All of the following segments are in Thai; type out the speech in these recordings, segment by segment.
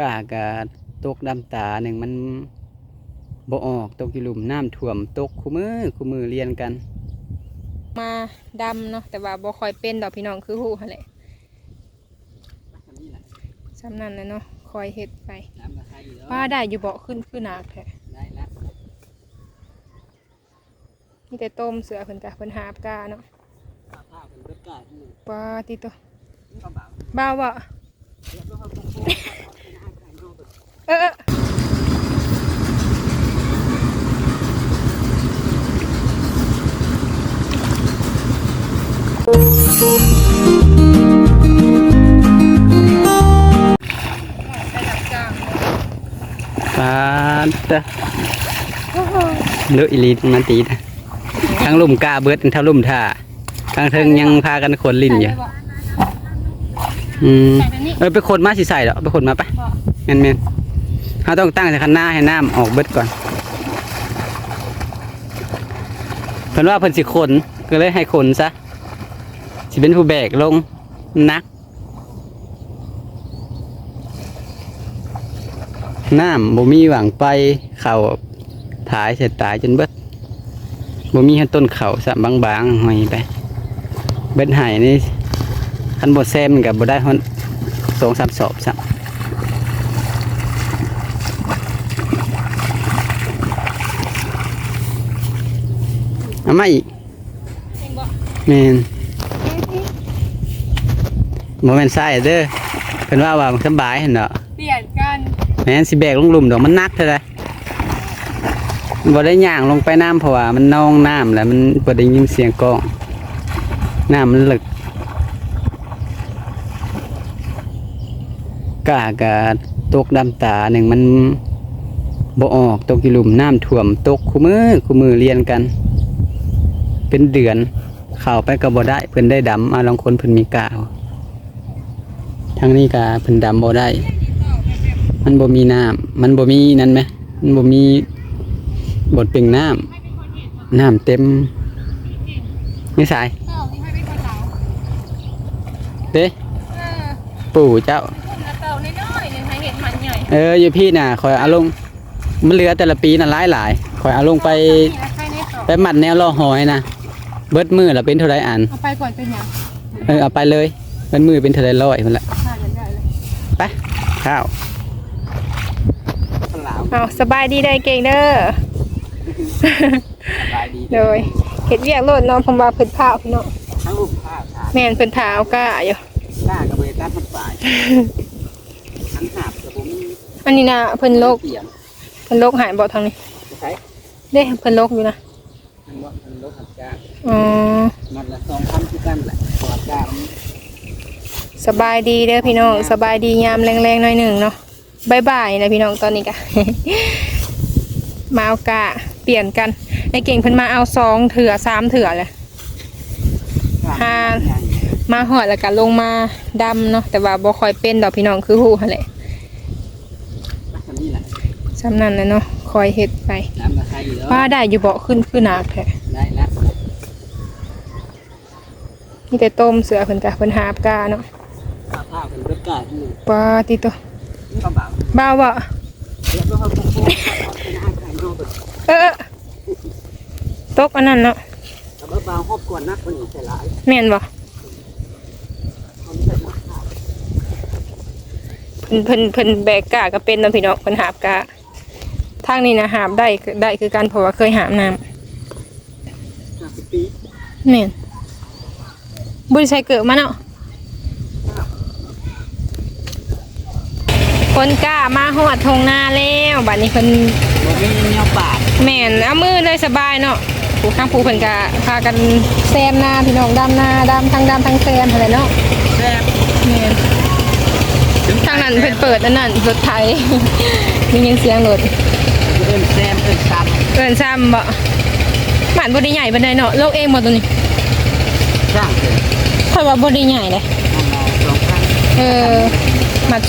กากะตกดำตาหนึ่งมันบ่ออกตกอยู่หลุมน้ำท่วมตกคู่มือคู่มือเรียนกัน มาดำเนาะแต่ว่าบ่ค่อยเป็นดอกพี่น้องคือฮู้หั่นแหละสำนั้นนะเนาะคอยเฮ็ดไปว่าได้อยู่บ่ขึ้นคือหนักแท้ได้แล้วมีแต่ต้มเสือเพิ่นกะเพิ่นหาบกาเนาะข้าวเป็นเบิดกาทั้งหนึ่งปาติโตข้าวเบาบ้าวบ่ เออเออไปรับจ้างปดตะเลืออีลีทั้งนั้นตีนะทั้งลุ่มกาเบิดทั้งลุ่มท่าทั้งเทิงยังพากันขนลิ้นอยู่อืมใส่แบบนี้เออไปขนมาสิใส่เหรอไปขนมาปะแมนแมน เขาต้องตั้งแต่คันหน้าให้น้ำออกเบิดก่อนเพิ่นว่าเพิ่นสิขนก็เลยให้ขนซะสิเป็นผู้แบกลงนักน้ำบ่มีหวังไปเข่าถายเสร็จตายจนเบิดบ่มีให้ต้นเข่าสะบางๆหอยไป เบ็ดไห้นี่คันบ่แซมมันกับบ่ได้ฮอนสองสามสอบซะ เอามาอีกเองบ่แม่นบ่แม่นทรายเด้อเพิ่นว่าว่ามันสำบายหั่นเนาะเปลี่ยนกันแม่นสิแบกลงหลุมดอกมันหนักเท่าใดบ่ได้ย่างลงไปน้ำเพราะว่ามันนองน้ำแล้วมันบ่ได้ยินเสียงกล้องน้ำมันลึกกากะตกดำตาหนึ่งมันบ่ออกตกอยู่หลุมน้ำท่วมตกคู่มือคู่มือเรียนกัน เป็นเดือนเข้าไปก็บ่ได้เพิ่นได้ดำอาลองคนเพิ่นมีกาวทางนี้ก็เพิ่นดำบ่ได้ มันบ่มีน้ำมันบ่มีนั่นไหมมันบ่มีบดเป่งน้ำน้ำเต็มนี่สายเอ้านี่ให้เป็นคนเหลาเด้ปู่เจ้าเอออยู่พี่น่ะคอยเอาลงมันเหลือแต่ละปีน่ะหลายหลายคอยเอาลงไปไปหมัดแนวรอหอยนะ เบิดมือละเป็นเท่าไรอันเอาไปก่อนเป็นหยังเออเอาไปเลยเบิดมือเป็นเท่าไรร้อยมันละทานกันได้เลยไปข้าวเอาสบายดีได้เก่งเด้อสบายดีโดยเห็ดเวียกโลดเน้องผมว่าเพิ่นพาพี่น้องทั้งลูกข้าวขาแม่นเพิ่นพาเอาก้าอยู่หน้ากับเบตัสมันฝ่ายทั้งหาบกับผมอันนี้นะเพิ่นโลกเปียกเพิ่นโลกหายบ่ทางนี้ใช้เด้เพิ่นโลกอยู่นะมันว่ามันลดหักจ้า อ๋อมันละสองพันที่กันแหละพอจ้ามันสบายดีเด้อพี่น้องสบายดียามแรงๆหน่อยหนึ่งเนาะบายบายนะพี่น้องตอนนี้กะ มาเอากะเปลี่ยนกันไอ้เก่งเพิ่นมาเอาสองเถื่อสามเถื่อเลยห้ามาหอดแล้วก็ลงมาดำเนาะแต่ว่าบ่ค่อยเป็นดอกพี่น้องคือฮู้หั่นแหละลักษณะนี้แหละสำนั้นนะเนาะคอยเฮ็ดไปน้ำราคาอยู่แล้วว่าได้อยู่บ่ขึ้นคือหนักแท้ ได้แล้วมีแต่ต้มเสือเพิ่นกะเพิ่นหาบกาเนาะข้าวข้าวเป็นเบิดกาทั้งหนึ่งปาติโตนี่ก็เบาบ้าวบ่เดี๋ยวเราเอาตรงโค้งเป็นอาหารไก่นอกเออเออตกอันนั้นเนาะแต่ว่าเบาหอบกวนนักกว่านี้ใส่หลายแม่นบ่เขาไม่ใส่หมดข้าวเพิ่นเพิ่นเพิ่นแบกกาก็เป็นเนาะพี่น้องเพิ่นหาบกาทางนี้นะหาบได้คือได้คือกันเพราะว่าเคยหาบน้ำห้าสิบปีแม่น บ่ได้ใช้เกิดมาเนาะคนกล้ามาฮอดทงนาแล้วบัดนี้เพิ่นบ่มีแนวปากแม่นเอามือเลยสบายเนาะผู้ข้างผู้เพิ่นก็พากันแซมหน้าพี่น้องดำหน้าดำทั้งดำทั้งแซมอะไรเนาะแซ่บแม่นทางนั้นเพิ่นเปิดอันนั้นรถไถมียินเสียงรถเอิ้นแซมเอิ้นซ้เอิ้นซ้ำบ่บ้านบ่ได้ใหญ่ปานใดเนาะโลกเองบ่ตัวนี้ำสร้างเสร็จ ค่อยว่าบ่ได้ใหญ่เลยประมาณสองพันเออหมัด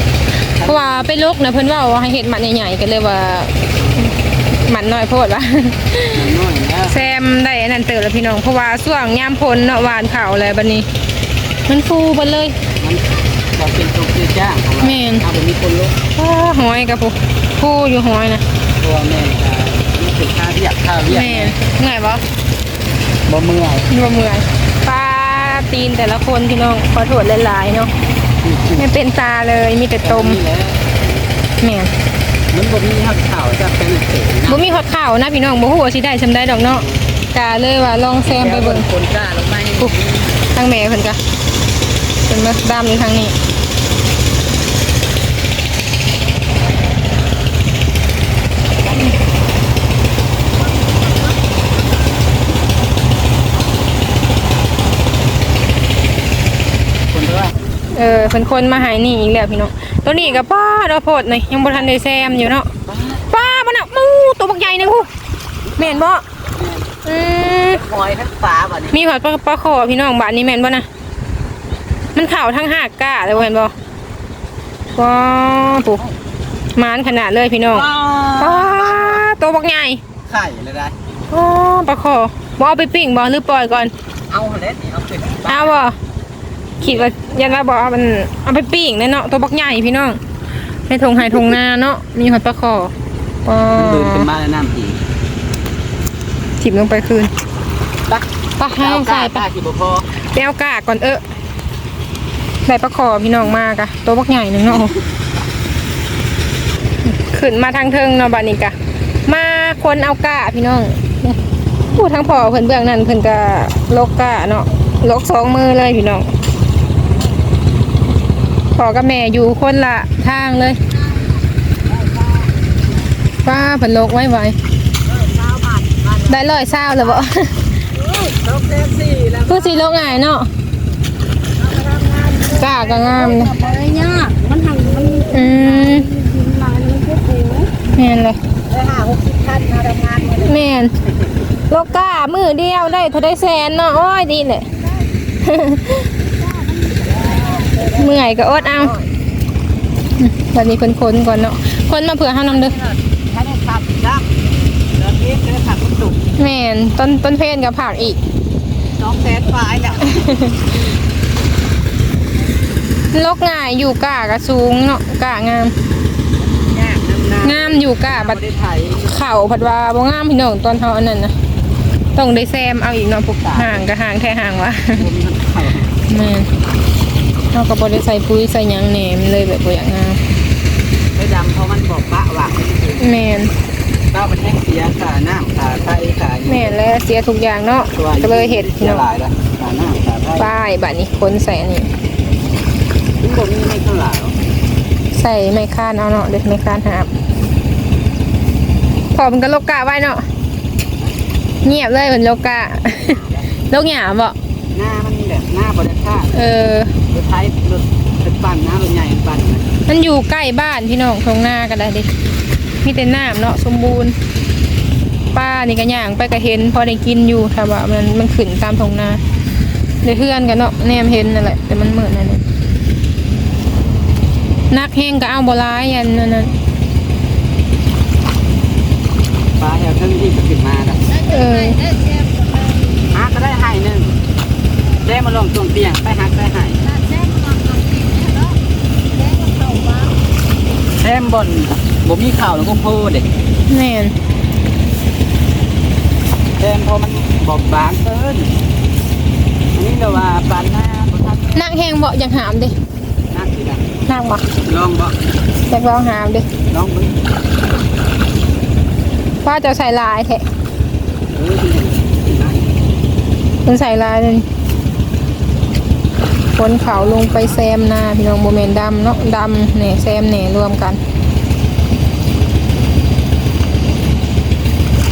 2,000เพราะว่าไปลกนะเพิ่นเว้าว่าให้เฮ็ดหมัดใหญ่ๆก็เลยว่าหมัดน้อยโพดว่ามันน้อยแล้วแซมได้อันนั้นเติบแล้วพี่น้องเพราะว่าช่วงยามพ้นเนาะหวานเผาเลยบัดนี้ มันฟูไปเลยมันจะเป็นตกคือจ้างของเราแม่นเอาไปมีคนลุกอ้าหอยกับผู้ผู้อยู่หอยนะตัวแม่ก็นี่คือค่าเรียกค่าเรียกแม่นเหนื่อยปะบ่เมื่อยบ่เมื่อยปลา ตีนแต่ละคนพี่น้องขอโทษหลายๆเนาะไม่เป็นตาเลยมีแต่ตมนี่แหละแม่นมันบ่มีหักข่าวจะเป็นเสนะบ่มีฮอดข้าวนะพี่น้องบ่ฮู้ว่าสิได้ซำได้ดอกเนาะกะเลยว่าลองแซมไปเบิ่งคนกล้าลงมาให้ปุ๊บทางแม่เพิ่นก็เพิ่นมาดำอยู่ทางนี้คน เออเพิ่นคนมาใหายนี่อีกแล้วพี่น้องตัวนี้ก็ป้าดอกโพดนี่ยังบ่ทันได้แซมอยู่เนาะป้ามันน่ะมูตัวบักใหญ่นึงฮู้แม่นบ่อืมหอยทั้งฟ้าบ่นี่มีหอดปลาปลาคอพี่น้องบ้านนี้แม่นบ่นะมันเข่าทั้งหากก้าเลยบ่เห็นบ่ว้าวปุ๊มานขนาดเลยพี่น้องป้าตัวบักใหญ่ไข่เลยได้อ๋อปลาคอบ่เอาไปปิ้งบ่หรือปล่อยก่อนเอาเล็ดนี่เอาขึ้นเอาบ่ คิดว่ายันว่าบ่เอามันเอาไปปิ้งแน่เนาะตัวบักใหญ่พี่น้องในทงไห้ทงนาเนาะมีหอดปลาคอป้าเดินขึ้นมาแล้วน้ำอีกถิบลงไปคืนไปไปให้เอาใส่กาไปป้าที่บ่พอไปเอากาก่อนเออได้ปลาคอพี่น้องมากะตัวบักใหญ่หนึ่งเนาะขึ้นมาทางเทิงเนาะบานิกะมาคนเอากาพี่น้องพูดทั้งพอเพิ่นเบื้องนั้นเพิ่นก็ลกกาเนาะลกสองมือเลยพี่น้องพ่ อกับแม่อยู่คนละทางเลยป้าเพิ่นลกไว้ไว้ได้ร้อยเศร้าเลยบ่ต้องแท็กซี่แล้วคือสีโลกง่ายเนาะกล้าก็งามนะอะไรยากมันหังมันอืมมามันเจ็บหูแม่นเลยได้ห้าหกสิบคันมาทำงานมาเลยแม่นโลกก้ามือเดียวได้เท่าได้แสนเนาะโอ้ยดีเลย เมื่อยก็อดเอาอืมแบบนี้คนคนๆก่อนเนาะคนมาเผื่อห้านำเด้อถ้าได้ขับจ้ำเดินนี้ได้ขับรถตุกแม่นต้นต้นเพนกับผักอีกน้องแสนฟ้าแล้วโลกง่ายอยู่ก้ากระสูงเนาะก้างามยากน้ำน้ำงามอยู่ก้าบัดได้ไถเข่าผัดว่าบ่งามพี่น้องตอนเฮาอันนั้นนะต้องได้แซมเอาอีกเนาะพวกห่างก็ห่างแท้ห่างวะผมมัน เข่าแม่นเฮาก็บ่ได้ใส่ปุ๋ยใส่หยังแหนมนเลยแบบบ่อยากงามได้ดำเพราะมันบอกปะหวังแม่นเต้ามันแห้งเสียขาน้ำขาไฟขาแม่นแล้วเสียทุกอย่างเนาะก็เลยเฮ็ดพี่เสียน้องหลายแล้วขาน้ำขาไฟป้ายบัดนี้คนใส่อันนี้ถึงผมนี่ไม่เท่าไหร่ใส่ไม้คานเอาเนาะเด็กไม้คานหาบพอมันก็โลกกะไว้เนาะเงียบเลยเหมือนโลกกะโลกหยามบ่หน้ามันแบบหน้าบริษัทเออ รถไทยรถเป็นปั่นน้ารถใหญ่ปั่นนะมันอยู่ใกล้บ้านพี่น้องตรงหน้ากันได้ดิมีแต่น้ำเนาะสมบูรณ์ ป้านี่ก็ย่างไปก็เห็น พอได้กินอยู่ถ้าว่ามันมันขึ้นตามทงนาเดี๋ยวเพื่อนกันเนาะแนมเห็นนั่นแหละแต่มันเหมือนนั่นเองนักแห้งก็เอาบร้ายยันนั่นนะปลาแถวเทิงที่ก็ขึ้นมาแล้วเออหาก็ได้ให้หนึ่งแจ้มาลงตรงเตียงไปหักได้ห้แซมบนบ่มีข่าวแล้วก็โพดเด็กแม่นแซมพอมันบอบบางเกินอันนี้เราว่าปานหน้าบ่ทันนักแห้งบ่อยากหามดินักสิล่ะนักบ่ลองบ่อยากลองหามดิลองเบิ่งว่าจะใส่ลายแท้เออที่นี่นะมันใส่ลายเลย คนเขาลงไปแซมหน้าพี่น้องโมเมนดำเนาะดำเนี่ยแซมเนี่ยรวมกัน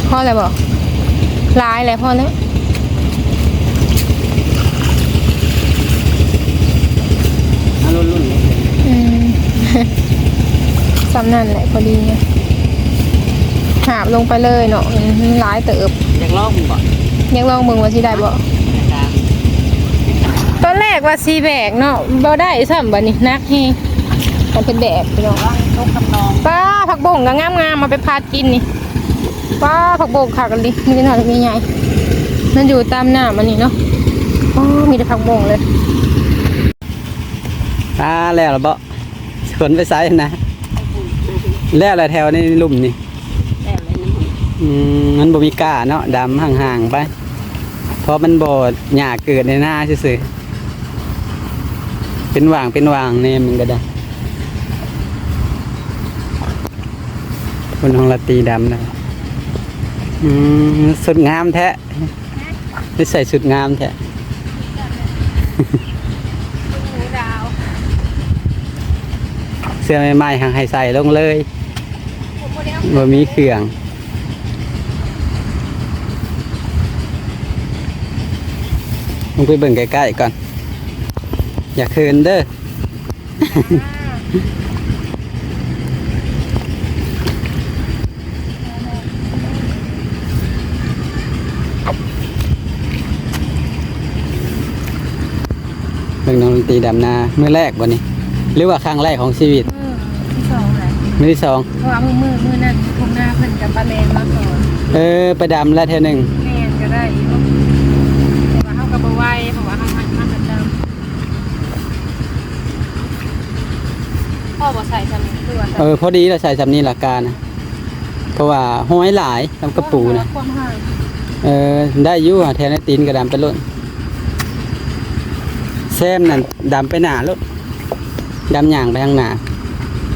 พ่ออะไรบอกลายอะไรพ่อแล้วเอารุ่นรุนๆเลยอืมสำนั่นแหละพอดีไงหาบลงไปเลยเนาะอืมหลายเติบอยากลองมึงบ่ยังลองมึงว่าสิได้บ่ ตอนแรกว่าสีแบกเนาะบ่ได้ซ้ำบัดนี้นักแฮงมันเป็นแบกพี่น้องลองตกคำนองป้าผักบงก็งามๆมาไปพาดกินนี่ป้าผักบงขากันดิมีหน่อยมีใหญ่มันอยู่ตามหน้ามันนี่เนาะอ๋อมีแต่ผักบงเลยอ่าแล้วละเบาขนไปไซนะแล้วละแถวนี้ลุ่มนี่แล้วเลยนะอืมมันบ่มีก้าเนาะดำห่างๆไปเพราะมันบ่หญ้าเกิดในหน้าซื่อๆ เป็นหว่างเป็นหว่างเนี่ยมันก็ได้คนของละตีดำนะอืมสุดงามแท้ไม่ใส่สุดงามแท้หมูดาวเสื้อใหม่ๆหางให้ใส่ลงเลยผมบ่ได้เอาบ่มีเครื่องมึงไปเบิ่งใกล้ๆก่อน อย่าเคินเด้อเบิ่งน้องดนตรีดำนาเมื่อแรกวันนี้ หรือว่าครั้งแรกของชีวิตมือที่สองเลยมื้อที่สองเพราะว่ามือมือมือนั่นทุ่งหน้าเพิ่นกับปลาแมนมาก่อนเออไปดำแล้วเท่านึงแม่นก็ได้อยู่เพราะว่าเฮาก็บ่ไหวเพราะว่าเฮาหันมาประจำพ่อบ่ใส่ซะนี่คือว่า เออพอดีเราใส่สำนี้หลักการนะเพราะว่าห้อยหลายทำกระปูนะความห่างเออได้อยู่อะแทนไอ้ตีนกระดำไปล้นแซมนั่นดำไปหนาล้นดำย่างไปข้างหน้า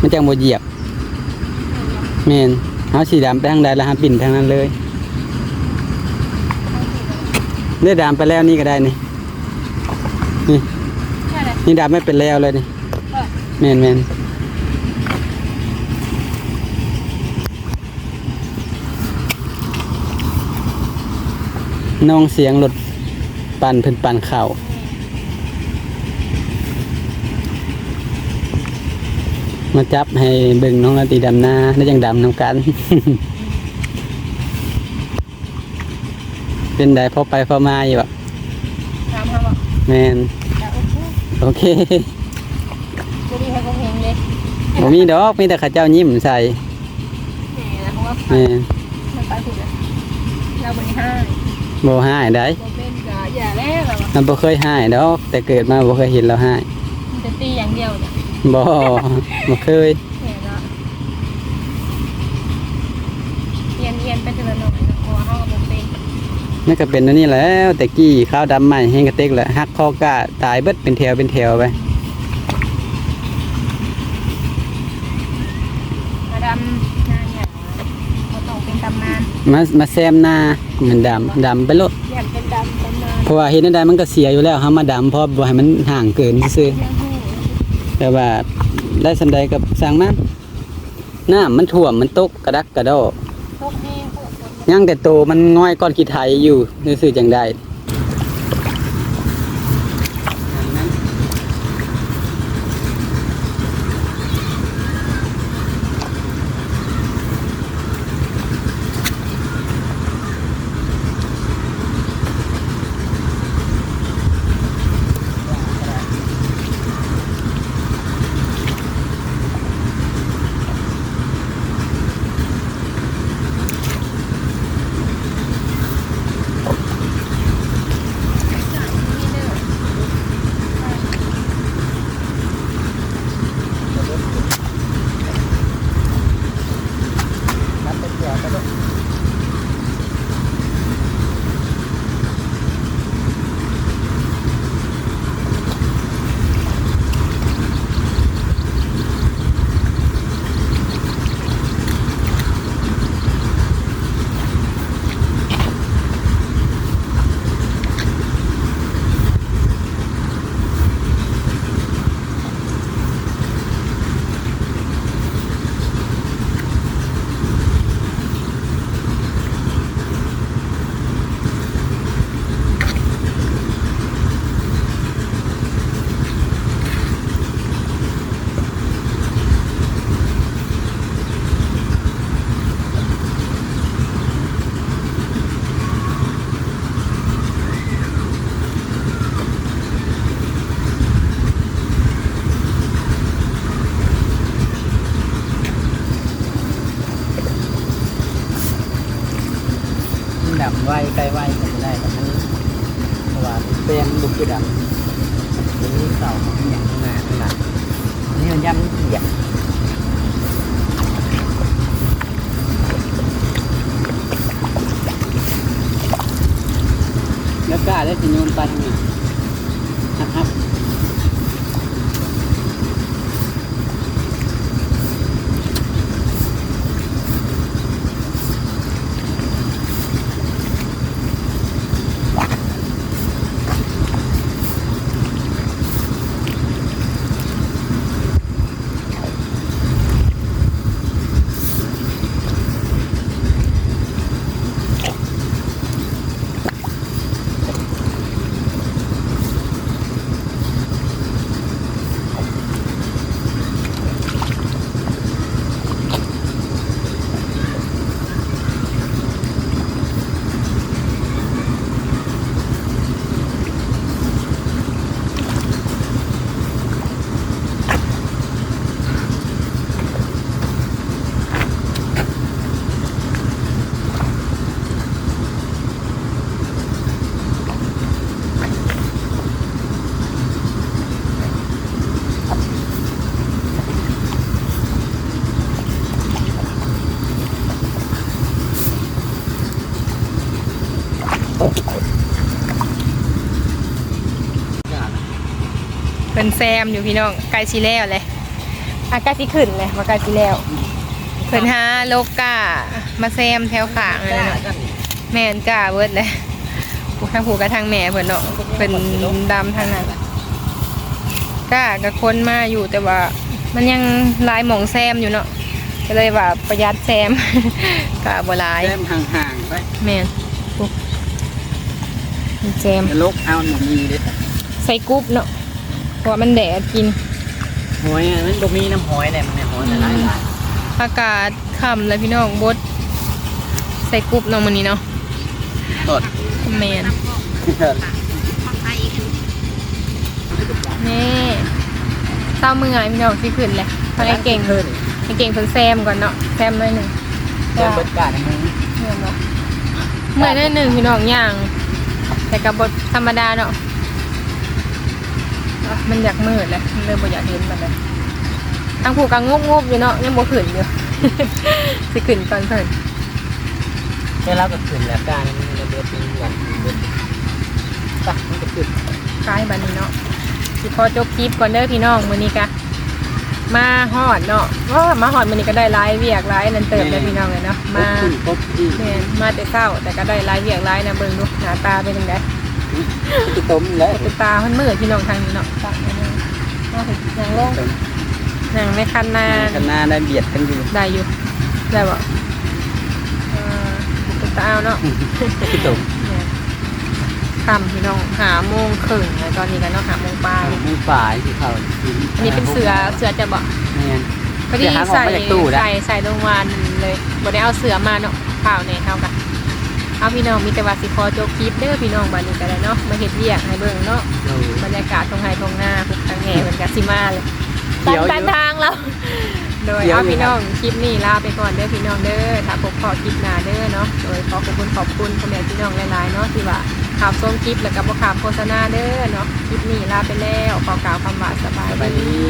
มันจังบ่เหยียบแม่นเอาสีดำไปทางใดแล้วฮะปิ่นทางนั้นเลยได้ดำไปแล้วนี่ก็ได้นี่นี่ใช่เลยนี่ดำไม่เป็นแล้วเลยนี่เออแม่นแม่น น้องเสียงรถปั่นเพิ่นปั่นเข่ามาจับให้เบิ่งน้องนาตีดำนาได้ยังดำนำกัน เป็นไดพอไปพอมาอยู่แบบถามเฮาว่าแมนจะโอเคโอเคบ่ดีให้ผมเห็นเลยบ่มีดอกมีแต่ข้าเจ้ายิ้มใส่แหม่แล้วเพราะว่าแม่นมันไปถูกแล้วเราบ่ได้ให้ บ่หายได้บ่เป็นก็อย่าแล้วเราอะมันบ่เคยหายดอก แต่เกิดมาบ่เคยเห็นเราหายมันจะตีอย่างเดียวเนี่ยบ่ บ่เคยแหม่เนาะเรียนเรียนไปทีละหน่อยนะเพราะว่าเฮาก็บ่เป็นนั่นก็เป็นอันนี้แหล้ว แต่กี้ข้าวดำใหม่แห้งกระเต็กแหละหักคอกะตายเบิดเป็นแถวเป็นแถวไป มาดำนานอย่างบ่ต้องเป็นตำนาน มามาแซมหน้ามันดำดำไปโลดอยากเป็นดำตำนานเพราะว่าเห็นอันใดมันก็เสียอยู่แล้วเฮามาดำเพราะบ่ให้มันห่างเกินซื่อเรื่องหูๆแต่ว่าได้สำใดกับสร้างมันน้ำมันท่วมมันตกกระดักกระดอตกแห้งโคตรฝนยังแต่โตมันง่อยก้อนขี้ไถอยู่ซื่อๆจังได้ ไว้ใกล้ไว้ก็ได้แบบนั้นเพราะว่าเต็มบุกกระดัง มันยำมันเปียกแล้วกล้าได้สิโยนไปทางไหนนะครับ เป็นแซมอยู่พี่น้องไกลสิแล้วเลยอากาสิขึ้นเลยมาไกลสิแล้วเพิ่นหาโลกามาแซมแถวขางเลยเนาะแม่นกาเบิดเลยผู้ทางผู้กับทางแม่เพิ่นเนาะเป็นดำทางนั้นกากับคนมาอยู่แต่ว่า มันยังหลายหมองแซมอยู่เนาะก็เลยว่าประหยัดแซมกาบ่หลายแซมห่างๆไปแม่นปุ๊บแซมจะลกเอาหนูมีเด็ดใส่กรุ๊ปเนาะ เพราะว่ามันแดดกินหอยอะมันบ่มีน้ำหอยเลยมันในหอยแต่หลายหลายอากาศค่ำแล้วพี่น้องบดใส่กรุ๊ปเนาะมันนี้เนาะสดแมนนี่เศร้ามือไงพี่น้องที่ขึ้นเลยทางไอ้เก่งขึ้นไอ้เก่งเพิ่นแซมก่อนเนาะแซมหน่อยหนึ่งเดินเบิดกาดในมือเมื่อยเนาะเมื่อยหน่อยหนึ่งพี่น้องย่าง แต่กับบทธรรมดาเนาะอะ มันอยากมืดเลยมันเริ่มบ่อยากเห็นมันเลยทางผูกกังงบๆอยู่เนาะยังบ่ขึ้นอยู่ สิขึ้นก่อนเพิ่นได้รับกับขึ้นแล้วการมันระเบิดเป็นหลังเบิดปะมันจะขึ้นกายบันนี้เนาะสิพอจบคลิปก่อนเด้อพี่น้องมื้อนี้กะมาฮอดเนาะว่ามาฮอดมื้อนี้ก็ได้หลายเวียกหลายนั่นเติมเลยพี่น้องเลยเนาะมาขึ้นครบที่แม่นมาแต่เช้าแต่ก็ได้หลายเวียกหลายนะเบิ่งดูหน้าตาเป็นจังได๋ ที่ต้มแล้วเป็นตามันมืดพี่น้องทางนี้เนาะตาเนี่ยนะมาถึงยังลงยังไม่คันนากันหน้าได้เบียดกันอยู่ได้อยู่ได้บ่เออเป็นตาเอาเนาะที่ต้มเนี่ยค่ำพี่น้องหาโมงครึ่งแล้วตอนนี้กันเนาะหาโมงปลายมือฝ่ายที่เขาอันนี้เป็นเสือเสือจะบอกแม่นพอดีเสือหางออกใส่มาจากตู้นะใส่ใส่ลงวานเลยบ่ได้เอาเสือมาเนาะข่าวเนี่ยเท่ากัน เอาพี่น้องมีแต่ว่าสิขอโจกคลิปเด้อพี่น้องบ้านนี้ก็ได้เนาะมาเฮ็ดเวียกให้เบิ่งเนาะเราบรรยากาศตรงไฮตรงหน้าพวกทางแห่เหมือนกับสิมาเลยเขียวอยู่ตันทางเราโดยเขียวอยู่เอาพี่น้องคลิปนี้ลาไปก่อนเด้อพี่น้องเด้อถ้าพบขอคลิปหน้าเด้อเนาะโดยขอขอบคุณขอบคุณพ่อแม่พี่น้องหลายๆเนาะที่ว่าข่าวส้มคลิปแล้วก็บ่ข่าวโฆษณาเด้อเนาะคลิปนี้ลาไปแล้วขอกล่าวคำว่าสบายสบายดีดี